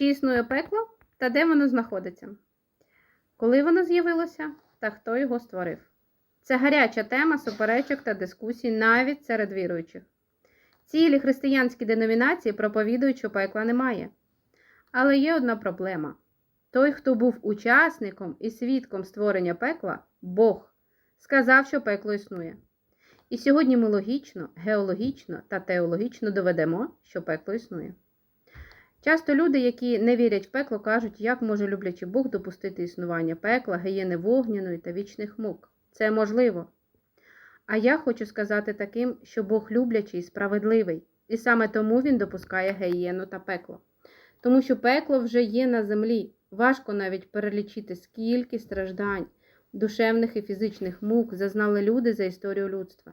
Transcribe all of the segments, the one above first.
Чи існує пекло та де воно знаходиться? Коли воно з'явилося та хто його створив? Це гаряча тема суперечок та дискусій навіть серед віруючих. Цілі християнські деномінації проповідують, що пекла немає. Але є одна проблема: той, хто був учасником і свідком створення пекла, Бог, сказав, що пекло існує. І сьогодні ми логічно, геологічно та теологічно доведемо, що пекло існує. Часто люди, які не вірять в пекло, кажуть, як може люблячий Бог допустити існування пекла, гієни вогняної та вічних мук. Це можливо. А я хочу сказати таким, що Бог люблячий і справедливий, і саме тому Він допускає гієну та пекло. Тому що пекло вже є на землі. Важко навіть перелічити, скільки страждань, душевних і фізичних мук зазнали люди за історію людства.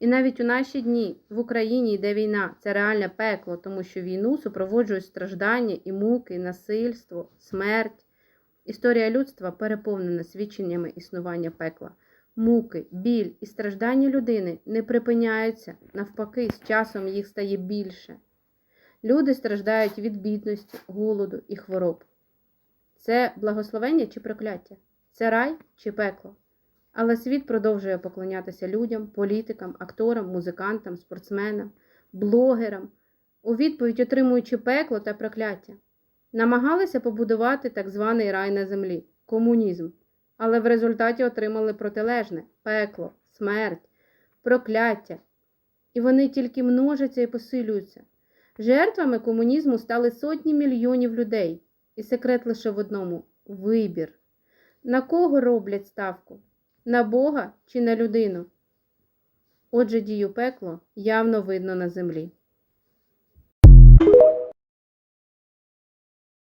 І навіть у наші дні в Україні йде війна, це реальне пекло, тому що війну супроводжують страждання і муки, і насильство, смерть. Історія людства переповнена свідченнями існування пекла. Муки, біль і страждання людини не припиняються, навпаки, з часом їх стає більше. Люди страждають від бідності, голоду і хвороб. Це благословення чи прокляття? Це рай чи пекло? Але світ продовжує поклонятися людям, політикам, акторам, музикантам, спортсменам, блогерам, у відповідь отримуючи пекло та прокляття. Намагалися побудувати так званий рай на землі комунізм, але в результаті отримали протилежне пекло, смерть, прокляття. І вони тільки множаться і посилюються. Жертвами комунізму стали сотні мільйонів людей, і секрет лише в одному вибір. На кого роблять ставку? На Бога чи на людину? Отже, дію пекло явно видно на землі.